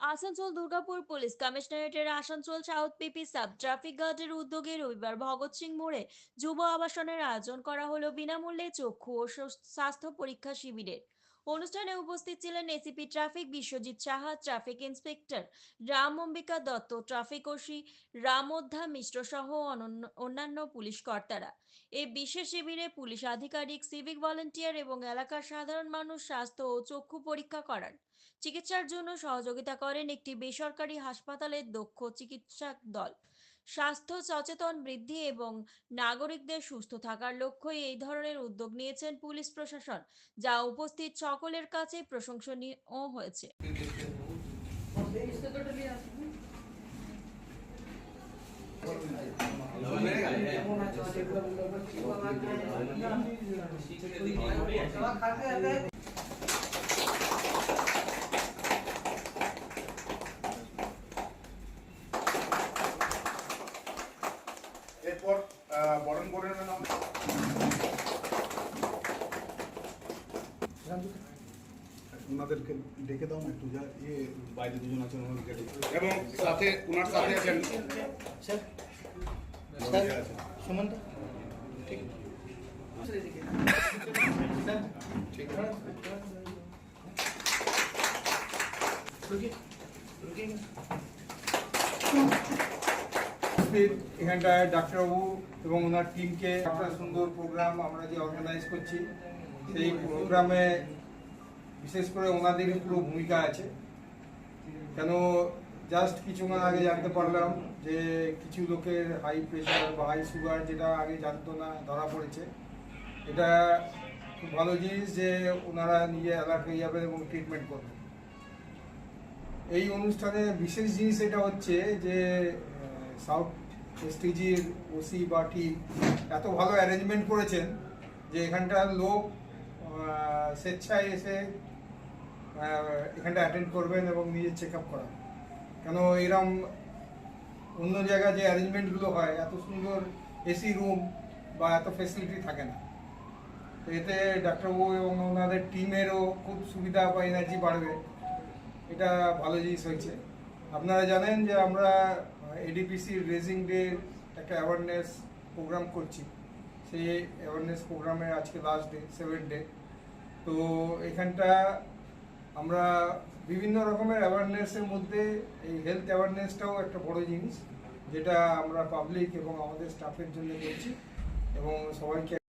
Asansol, Durgapur police কমিশনারেটের Asansol south PP sub traffic গার্ডের উদ্যোগে রবিবার ভগৎ সিং মোড়ে যুব আবাসনের আয়োজন করা হলো বিনামূল্যে চক্ষু ও স্বাস্থ্য পরীক্ষা শিবিরের। অনুষ্ঠানে উপস্থিত ছিলেন ACP traffic Biswajit Saha traffic inspector Ram Ambika Dutta traffic OC Ramoddha Mishra সহ অন্যান্য পুলিশ কর্তারা। এই বিশেষ শিবিরে পুলিশ আধিকারিক সিভিক ভলেন্টিয়ার এবং এলাকার সাধারণ মানুষ স্বাস্থ্য ও চক্ষু পরীক্ষা করান। চিকিৎসার জন্য সহযোগিতা করেন একটি বেসরকারি হাসপাতালের দক্ষ চিকিৎসক দল। স্বাস্থ্য সচেতন বৃদ্ধি এবং নাগরিকদের সুস্থ থাকার লক্ষ্যই এই ধরনের উদ্যোগ নিয়েছেন পুলিশ প্রশাসন, যা উপস্থিত সকলের কাছে প্রশংসনীয় হয়েছে। এরপর আহ, বরণ করে নেন আমরা। ওনাদেরকে ডেকে দাও না একটু যা ইয়ে বাইরে দুজন আছেন ওনাদেরকে ডেকে দাও। এবং সাথে ওনার সাথে আছেন স্যার ওনারা আছেন। সুমনদা ঠিক ঠিক উপস্থিত। এখানটায় ডাক্তারবাবু এবং ওনার টিমকে একটা সুন্দর প্রোগ্রাম আমরা যে অর্গানাইজ করছি, সেই প্রোগ্রামে বিশেষ করে ওনাদেরই পুরো ভূমিকা আছে। কেন জাস্ট কিছুক্ষণ আগে জানতে পারলাম যে কিছু লোকের হাই প্রেশার বা হাই সুগার যেটা আগে জানতো না, ধরা পড়েছে। এটা খুব ভালো জিনিস যে ওনারা নিজে অ্যালার্ট হয়ে যাবেন এবং ট্রিটমেন্ট করবেন। এই অনুষ্ঠানে বিশেষ জিনিস এটা হচ্ছে যে সাউথ এসটিজির ওসি বা টিম এত ভালো অ্যারেঞ্জমেন্ট করেছেন যে এখানটার লোক স্বেচ্ছায় এসে এখানটা অ্যাটেন্ড করবেন এবং নিজের চেক আপ করান। কেন এরম অন্য জায়গায় যে অ্যারেঞ্জমেন্টগুলো হয়, এত সুন্দর এসি রুম বা এত ফেসিলিটি থাকে না। তো এতে ডাক্তারবাবু এবং ওনাদের টিমেরও খুব সুবিধা বা এনার্জি বাড়বে। এটা ভালো জিনিস হয়েছে। আপনারা জানেন যে আমরা এডিপিসির রেজিং ডে একটা অ্যাওয়ারনেস প্রোগ্রাম করছি। সেই অ্যাওয়ারনেস প্রোগ্রামের আজকে লাস্ট ডে সেভেন ডে তো এখানটা আমরা বিভিন্ন রকমের অ্যাওয়ারনেসের মধ্যে এই হেলথ অ্যাওয়ারনেসটাও একটা বড় জিনিস, যেটা আমরা পাবলিক এবং আমাদের স্টাফের জন্য করছি এবং সবাইকে